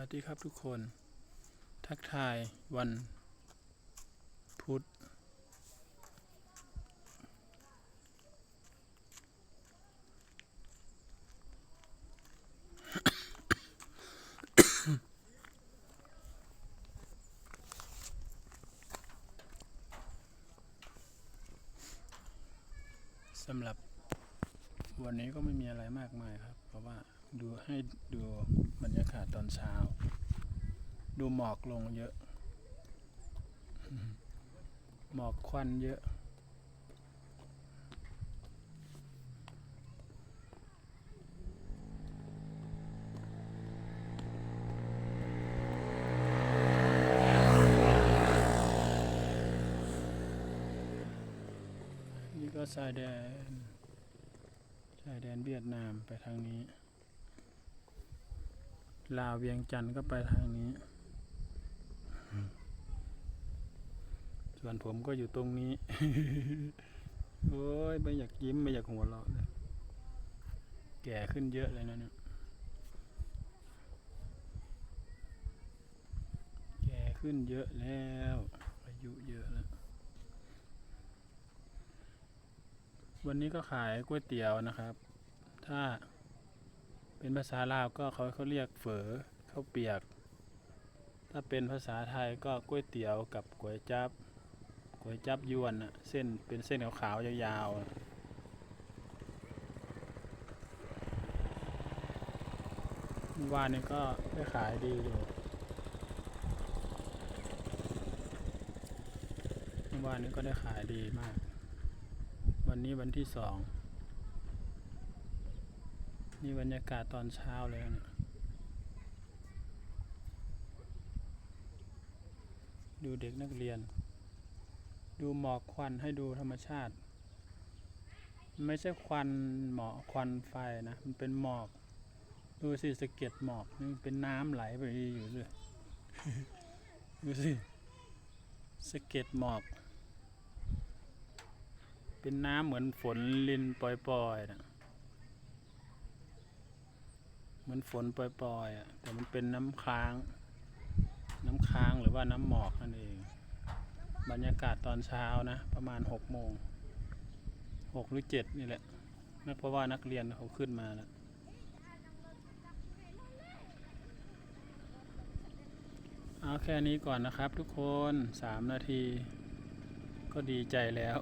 วัสดีครับทุกคน ทักทายวัน พุธสำหรับวันนี้ก็ไม่มีอะไรมากมายครับ เพราะว่า ดูให้ดูบรรยากาศตอนเช้า ดูหมอกลงเยอะ หมอกควันเยอะ นี่ก็ชายแดนชายแดนเวียดนามไปทางนี้ ลาวเวียงจันทร์ก็ไปทางนี้ ส่วนผมก็อยู่ตรงนี้ โอ้ยไม่อยากยิ้มไม่อยากหัวเราะเลย แก่ขึ้นเยอะเลยนะเนี่ย แก่ขึ้นเยอะแล้วอายุเยอะแล้ว วันนี้ก็ขายก๋วยเตี๋ยวนะครับ ถ้า เป็นภาษาลาวก็เขาเขาเรียกเฝอข้าวเปียก ถ้าเป็นภาษาไทยก็ก๋วยเตี๋ยวกับก๋วยจับก๋วยจับยวนอะเส้นเป็นเส้นขาวๆยาวๆวานนี้ก็ได้ขายดีอยู่เมื่อวานนี้ก็ได้ขายดีมาก วันนี้วันที่สอง นี่บรรยากาศตอนเช้าเลยเนี่ยดูเด็กนักเรียน ดูหมอกควันให้ดูธรรมชาติ ไม่ใช่ควันหมอกควันไฟนะ มันเป็นหมอก ดูสิสะเก็ดหมอกนี่เป็นน้ำไหลไปอยู่เลยดูสิสะเก็ดหมอก เป็นน้ำเหมือนฝนลินปล่อยๆนะ เหมือนฝนปล่อยๆอะแต่มันเป็นน้ำค้าง น้ำค้างหรือว่าน้ำหมอกนั่นเอง บรรยากาศตอนเช้านะ ประมาณหกโมงหกหรือเจ็ดนี่แหละนักเพราะว่านักเรียนเขาขึ้นมาแล้วเอาแค่นี้ก่อนนะครับทุกคนสามนาที ก็ดีใจแล้ว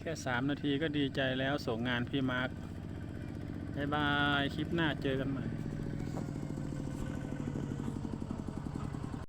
แค่สามนาทีก็ดีใจแล้วส่งงานพี่มาร์คายบาย คลิปหน้าเจอกันใหม่